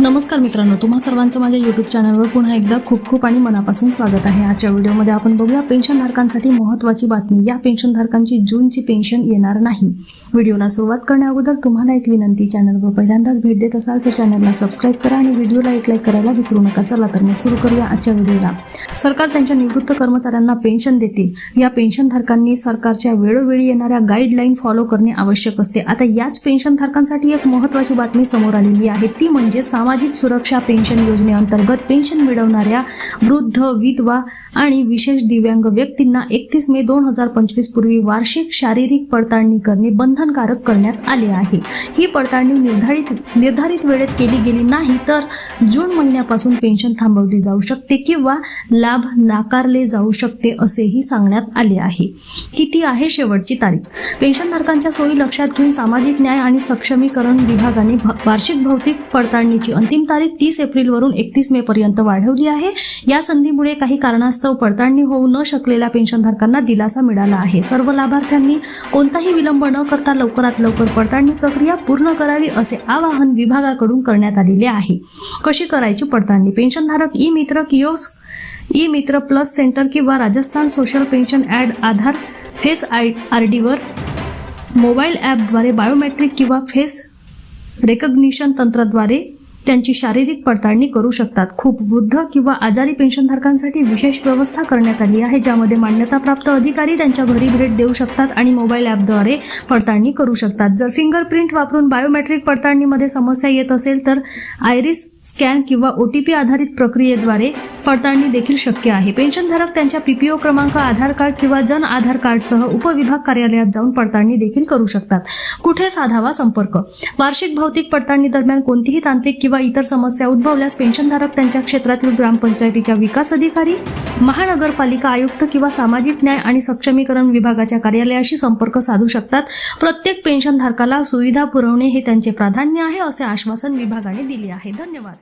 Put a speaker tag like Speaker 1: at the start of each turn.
Speaker 1: नमस्कार मित्रांनो तुम्हा सर्वांचं माझ्या युट्यूब चॅनलवर पुन्हा एकदा खूप खूप आणि मनापासून स्वागत आहे. आजच्या व्हिडिओमध्ये आपण बघूया पेन्शनधारकांसाठी महत्त्वाची बातमी. या पेन्शनधारकांची जूनची पेन्शन येणार नाही. व्हिडिओला सुरुवात करण्याअगोदर तुम्हाला एक विनंती चॅनलवर पहिल्यांदाच भेट देत असाल तर चॅनलला सबस्क्राईब करा आणि व्हिडिओला एक लाईक करायला विसरू नका. चला तर मग सुरू करूया आजच्या व्हिडिओला. सरकार त्यांच्या निवृत्त कर्मचाऱ्यांना पेन्शन देते. या पेन्शनधारकांनी सरकारच्या वेळोवेळी येणाऱ्या गाईडलाईन फॉलो करणे आवश्यक असते. आता याच पेन्शनधारकांसाठी एक महत्त्वाची बातमी समोर आलेली आहे. ती म्हणजे सामाजिक सुरक्षा पेन्शन योजनेअंतर्गत पेन्शन मिळवणाऱ्या वृद्ध विधवा आणि विशेष दिव्यांग व्यक्तींना एकतीस मे दोन हजार पंचवीस पूर्वी वार्षिक शारीरिक पडताळणी करणे बंधनकारक करण्यात आले आहे. ही पडताळणी निर्धारित निर्धारित वेळेत केली गेली नाही तर जून महिन्यापासून पेन्शन थांबवली जाऊ शकते किंवा लाभ नाकारले जाऊ शकते असेही सांगण्यात आले आहे. किती आहे शेवटची तारीख? पेन्शनधारकांच्या सोयी लक्षात घेऊन सामाजिक न्याय आणि सक्षमीकरण विभागाने भ- वार्षिक भौतिक पडताळणीची अंतिम तारीख तीस एप्रिलवरून एकतीस मे पर्यंत वाढवली आहे. या संधीमुळे काही कारणास्तव पडताळणी होऊ न शकलेल्या पेन्शनधारकांना दिलासा मिळाला आहे. सर्व लाभार्थ्यांनी कोणताही विलंब न करता लवकरात लवकर पडताळणी प्रक्रिया पूर्ण करावी असे आवाहन विभागाकडून करण्यात आलेले आहे. कशी करायची पडताळणी? पेन्शनधारक e Mitra kiosk e Mitra plus centre किंवा Rajasthan social pension and Aadhaar face I R डीवर मोबाईल ॲपद्वारे बायोमेट्रिक किंवा फेस रेकग्निशन तंत्राद्वारे त्यांची शारीरिक पडताळणी करू शकतात. खूप वृद्ध किंवा आजारी पेन्शनधारकांसाठी विशेष व्यवस्था करण्यात आली आहे ज्यामध्ये मान्यताप्राप्त अधिकारी त्यांच्या घरी भेट देऊ शकतात आणि मोबाईल ॲपद्वारे पडताळणी करू शकतात. जर फिंगरप्रिंट वापरून बायोमेट्रिक पडताळणीमध्ये समस्या येत असेल तर आयरिस स्कॅन किंवा ओ टी पी आधारित प्रक्रियेद्वारे पडताळणी देखील शक्य आहे. पेन्शनधारक त्यांच्या पीपीओ क्रमांक आधार कार्ड किंवा जन आधार कार्डसह उपविभाग कार्यालयात जाऊन पडताळणी देखील करू शकतात. कुठे साधावा संपर्क? वार्षिक भौतिक पडताळणी दरम्यान कोणतीही तांत्रिक किंवा इतर समस्या उद्भवल्यास पेन्शनधारक त्यांच्या क्षेत्रातील ग्रामपंचायतीच्या विकास अधिकारी महानगरपालिका आयुक्त किंवा सामाजिक न्याय आणि सक्षमीकरण विभागाच्या कार्यालयाशी संपर्क साधू शकतात. प्रत्येक पेन्शनधारकाला सुविधा पुरवणे हे त्यांचे प्राधान्य आहे असे आश्वासन विभागाने दिले आहे. धन्यवाद.